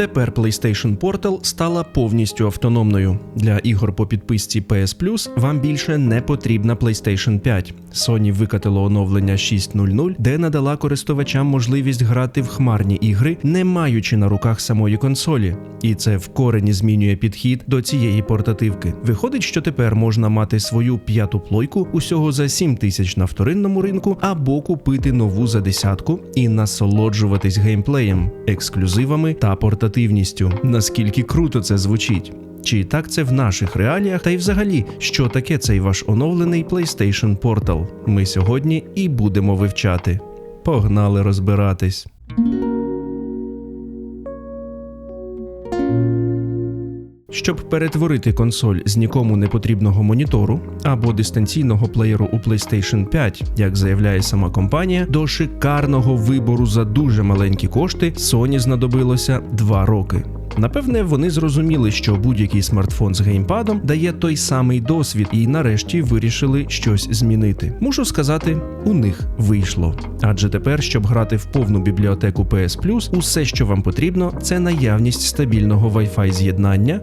Тепер PlayStation Portal стала повністю автономною. Для ігор по підписці PS Plus вам більше не потрібна PlayStation 5. Sony викатило оновлення 6.0.0, де надала користувачам можливість грати в хмарні ігри, не маючи на руках самої консолі. І це в корені змінює підхід до цієї портативки. Виходить, що тепер можна мати свою п'яту плойку усього за 7 тисяч на вторинному ринку, або купити нову за десятку і насолоджуватись геймплеєм, ексклюзивами та портативністю. Наскільки круто це звучить. Чи так це в наших реаліях, та й взагалі, що таке цей ваш оновлений PlayStation Portal? Ми сьогодні і будемо вивчати. Погнали розбиратись. Щоб перетворити консоль з нікому не потрібного монітору або дистанційного плеєру у PlayStation 5, як заявляє сама компанія, до шикарного вибору за дуже маленькі кошти Sony знадобилося 2 роки. Напевне, вони зрозуміли, що будь-який смартфон з геймпадом дає той самий досвід, і нарешті вирішили щось змінити. Мушу сказати, у них вийшло. Адже тепер, щоб грати в повну бібліотеку PS Plus, усе, що вам потрібно, це наявність стабільного Wi-Fi з'єднання.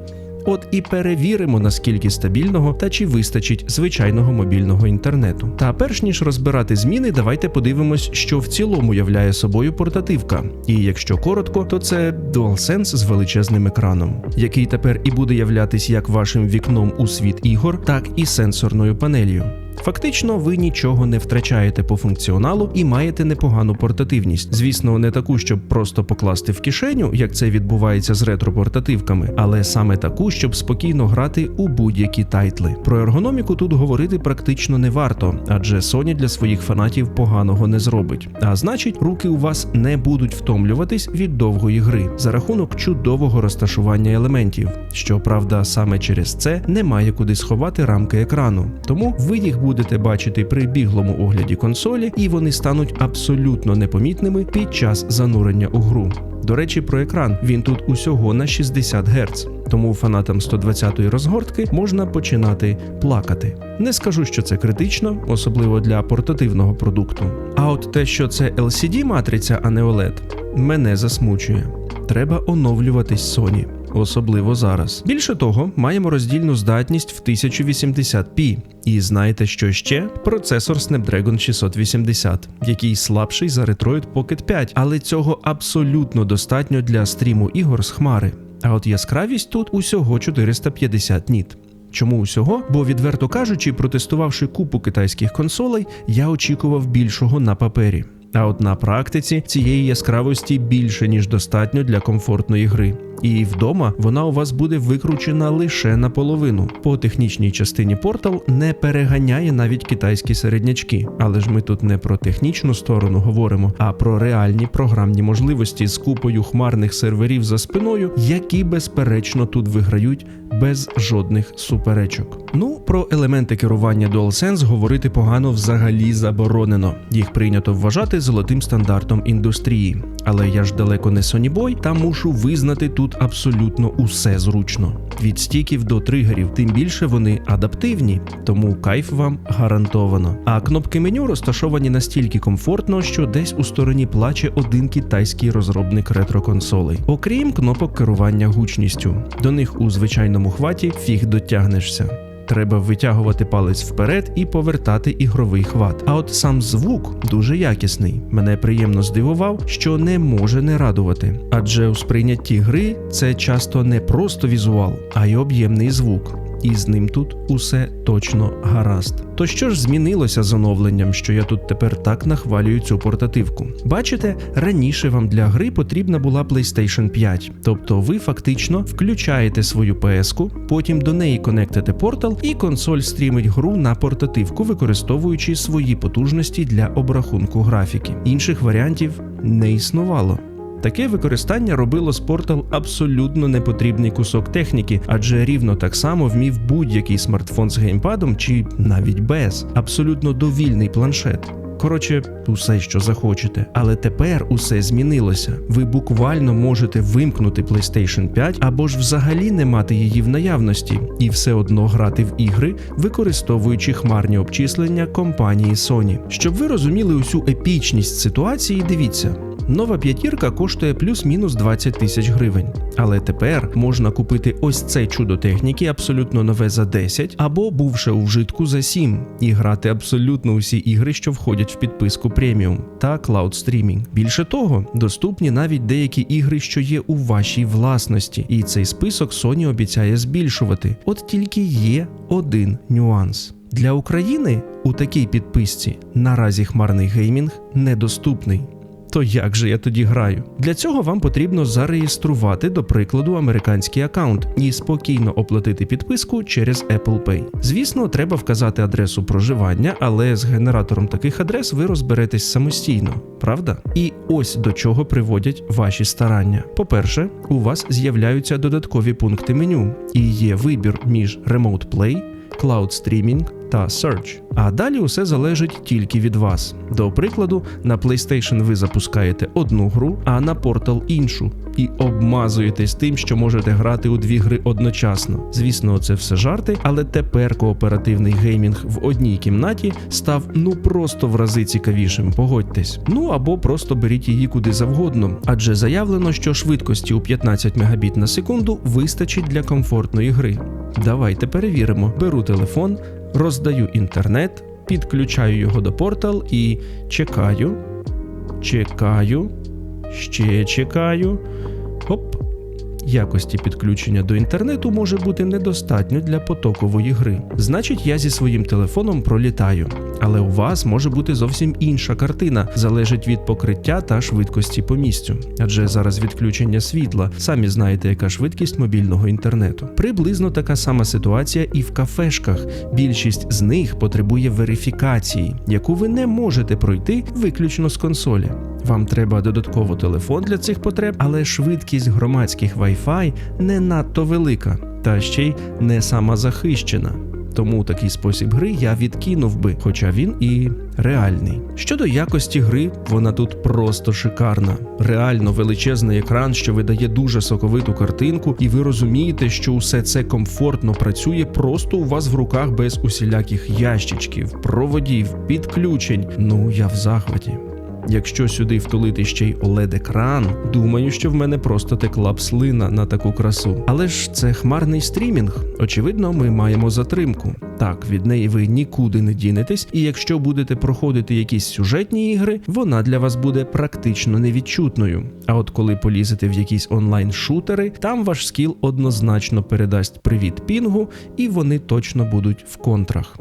От і перевіримо, наскільки стабільного та чи вистачить звичайного мобільного інтернету. Та перш ніж розбирати зміни, давайте подивимось, що в цілому являє собою портативка. І якщо коротко, то це DualSense з величезним екраном, який тепер і буде являтись як вашим вікном у світ ігор, так і сенсорною панелью. Фактично, ви нічого не втрачаєте по функціоналу і маєте непогану портативність. Звісно, не таку, щоб просто покласти в кишеню, як це відбувається з ретро-портативками, але саме таку, щоб спокійно грати у будь-які тайтли. Про ергономіку тут говорити практично не варто, адже Sony для своїх фанатів поганого не зробить. А значить, руки у вас не будуть втомлюватись від довгої гри за рахунок чудового розташування елементів. Щоправда, саме через це немає куди сховати рамки екрану, тому ви їх будете бачити при біглому огляді консолі, і вони стануть абсолютно непомітними під час занурення у гру. До речі, про екран він тут усього на 60 Гц, тому фанатам 120-ї розгортки можна починати плакати. Не скажу, що це критично, особливо для портативного продукту. А от те, що це LCD матриця, а не OLED, мене засмучує. Треба оновлюватись Sony. Особливо зараз. Більше того, маємо роздільну здатність в 1080p. І знаєте, що ще? Процесор Snapdragon 680, який слабший за Retroid Pocket 5, але цього абсолютно достатньо для стріму ігор з хмари. А от яскравість тут усього 450 ніт. Чому усього? Бо, відверто кажучи, протестувавши купу китайських консолей, я очікував більшого на папері. А от на практиці цієї яскравості більше ніж достатньо для комфортної гри. І вдома вона у вас буде викручена лише наполовину. По технічній частині Portal не переганяє навіть китайські середнячки. Але ж ми тут не про технічну сторону говоримо, а про реальні програмні можливості з купою хмарних серверів за спиною, які безперечно тут виграють без жодних суперечок. Ну про елементи керування DualSense говорити погано взагалі заборонено. Їх прийнято вважати золотим стандартом індустрії. Але я ж далеко не сонібой, та мушу визнати тут абсолютно усе зручно. Від стіків до тригерів, тим більше вони адаптивні, тому кайф вам гарантовано. А кнопки меню розташовані настільки комфортно, що десь у стороні плаче один китайський розробник ретро-консолей. Окрім кнопок керування гучністю. До них у звичайному хваті фіг дотягнешся. Треба витягувати палець вперед і повертати ігровий хват. А от сам звук дуже якісний. Мене приємно здивував, що не може не радувати. Адже у сприйнятті гри це часто не просто візуал, а й об'ємний звук. І з ним тут усе точно гаразд. То що ж змінилося з оновленням, що я тут тепер так нахвалюю цю портативку? Бачите, раніше вам для гри потрібна була PlayStation 5, тобто ви фактично включаєте свою PS-ку, потім до неї конектите портал, і консоль стрімить гру на портативку, використовуючи свої потужності для обрахунку графіки. Інших варіантів не існувало. Таке використання робило з Portal абсолютно непотрібний кусок техніки, адже рівно так само вмів будь-який смартфон з геймпадом чи навіть без, абсолютно довільний планшет. Коротше, усе, що захочете. Але тепер усе змінилося. Ви буквально можете вимкнути PlayStation 5 або ж взагалі не мати її в наявності, і все одно грати в ігри, використовуючи хмарні обчислення компанії Sony. Щоб ви розуміли усю епічність ситуації, дивіться. Нова п'ятірка коштує плюс-мінус 20 тисяч гривень. Але тепер можна купити ось це чудо техніки абсолютно нове за 10, або бувше у вжитку за 7, і грати абсолютно усі ігри, що входять в підписку преміум та клауд стрімінг. Більше того, доступні навіть деякі ігри, що є у вашій власності, і цей список Sony обіцяє збільшувати. От тільки є один нюанс. Для України у такій підписці наразі хмарний геймінг недоступний. То як же я тоді граю? Для цього вам потрібно зареєструвати, до прикладу, американський аккаунт і спокійно оплатити підписку через Apple Pay. Звісно, треба вказати адресу проживання, але з генератором таких адрес ви розберетесь самостійно, правда? І ось до чого приводять ваші старання. По-перше, у вас з'являються додаткові пункти меню, і є вибір між Remote Play, Cloud Streaming та Search. А далі усе залежить тільки від вас. До прикладу, на PlayStation ви запускаєте одну гру, а на Portal іншу. І обмазуєтесь тим, що можете грати у дві гри одночасно. Звісно, це все жарти, але тепер кооперативний геймінг в одній кімнаті став ну просто в рази цікавішим. Погодьтесь. Ну або просто беріть її куди завгодно, адже заявлено, що швидкості у 15 Мбіт на секунду вистачить для комфортної гри. Давайте перевіримо. Беру телефон, роздаю інтернет, підключаю його до портал і чекаю, чекаю, ще чекаю. Якості підключення до інтернету може бути недостатньо для потокової гри. Значить, я зі своїм телефоном пролітаю. Але у вас може бути зовсім інша картина, залежить від покриття та швидкості по місцю. Адже зараз відключення світла, самі знаєте, яка швидкість мобільного інтернету. Приблизно така сама ситуація і в кафешках. Більшість з них потребує верифікації, яку ви не можете пройти виключно з консолі. Вам треба додатково телефон для цих потреб, але швидкість громадських Wi-Fi не надто велика, та ще й не самозахищена. Тому такий спосіб гри я відкинув би, хоча він і реальний. Щодо якості гри, вона тут просто шикарна. Реально величезний екран, що видає дуже соковиту картинку, і ви розумієте, що усе це комфортно працює просто у вас в руках без усіляких ящичків, проводів, підключень. Ну я в захваті. Якщо сюди втулити ще й oled екран думаю, що в мене просто текла б слина на таку красу. Але ж це хмарний стрімінг. Очевидно, ми маємо затримку. Так, від неї ви нікуди не дінетесь, і якщо будете проходити якісь сюжетні ігри, вона для вас буде практично невідчутною. А от коли полізете в якісь онлайн-шутери, там ваш скіл однозначно передасть привіт пінгу, і вони точно будуть в контрах.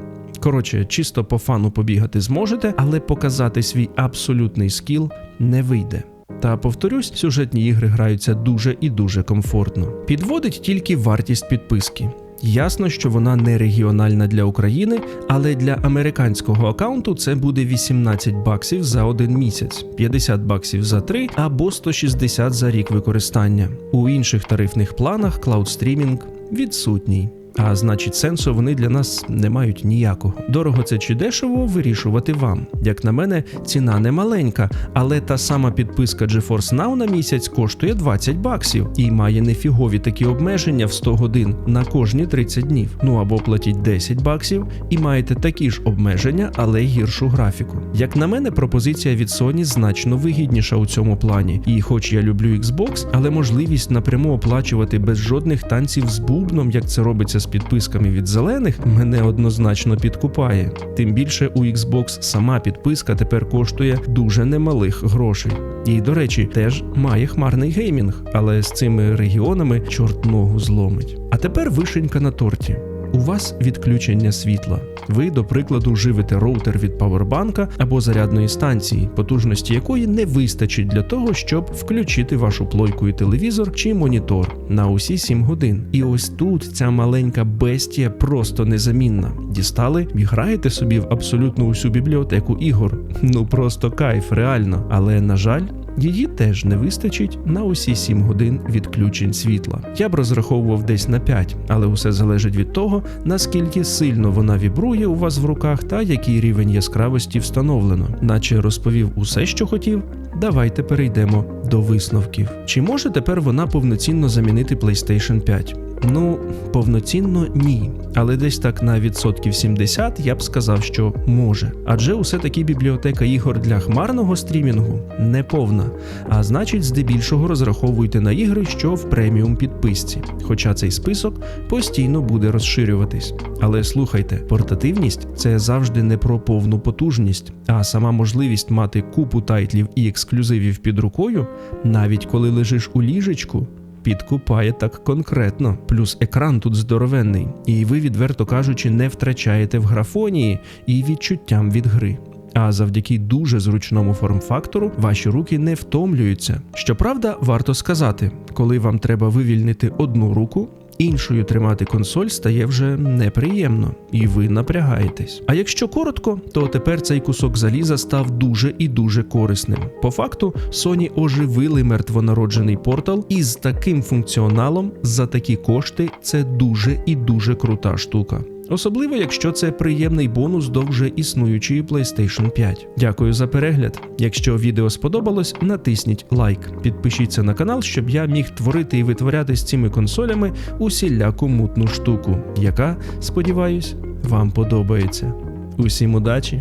Коротше, чисто по фану побігати зможете, але показати свій абсолютний скіл не вийде. Та повторюсь, сюжетні ігри граються дуже і дуже комфортно. Підводить тільки вартість підписки. Ясно, що вона не регіональна для України, але для американського аккаунту це буде 18 баксів за один місяць, 50 баксів за три або 160 за рік використання. У інших тарифних планах клаудстрімінг відсутній. А значить, сенсу вони для нас не мають ніякого. Дорого це чи дешево вирішувати вам. Як на мене, ціна не маленька, але та сама підписка GeForce Now на місяць коштує 20 баксів і має нефігові такі обмеження в 100 годин на кожні 30 днів. Ну або платіть 10 баксів і маєте такі ж обмеження, але гіршу графіку. Як на мене, пропозиція від Sony значно вигідніша у цьому плані. І, хоч я люблю Xbox, але можливість напряму оплачувати без жодних танців з бубном, як це робиться з підписками від зелених, мене однозначно підкупає. Тим більше у Xbox сама підписка тепер коштує дуже немалих грошей. І, до речі, теж має хмарний геймінг, але з цими регіонами чорт ногу зломить. А тепер вишенька на торті. У вас відключення світла. Ви, до прикладу, живете роутер від павербанка або зарядної станції, потужності якої не вистачить для того, щоб включити вашу плойку і телевізор чи монітор на усі 7 годин. І ось тут ця маленька бестія просто незамінна. Дістали і граєте собі в абсолютно усю бібліотеку ігор. Ну просто кайф, реально. Але на жаль. Її теж не вистачить на усі 7 годин відключень світла. Я б розраховував десь на 5, але усе залежить від того, наскільки сильно вона вібрує у вас в руках та який рівень яскравості встановлено. Наче розповів усе, що хотів. Давайте перейдемо до висновків. Чи може тепер вона повноцінно замінити PlayStation 5? Ну, повноцінно ні. Але десь так на відсотків 70 я б сказав, що може. Адже усе таки бібліотека ігор для хмарного стрімінгу не повна. А значить, здебільшого розраховуйте на ігри, що в преміум підписці. Хоча цей список постійно буде розширюватись. Але слухайте, портативність це завжди не про повну потужність, а сама можливість мати купу тайтлів і ексклюзивів під рукою, навіть коли лежиш у ліжечку, підкупає так конкретно. Плюс екран тут здоровенний, і ви, відверто кажучи, не втрачаєте в графонії і відчуттям від гри. А завдяки дуже зручному форм-фактору ваші руки не втомлюються. Щоправда, варто сказати, коли вам треба вивільнити одну руку. Іншою тримати консоль стає вже неприємно, і ви напрягаєтесь. А якщо коротко, то тепер цей кусок заліза став дуже і дуже корисним. По факту, Sony оживили мертвонароджений портал і з таким функціоналом за такі кошти це дуже і дуже крута штука. Особливо, якщо це приємний бонус до вже існуючої PlayStation 5. Дякую за перегляд. Якщо відео сподобалось, натисніть лайк. Підпишіться на канал, щоб я міг творити і витворяти з цими консолями усіляку мутну штуку, яка, сподіваюсь, вам подобається. Усім удачі,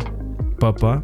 па-па!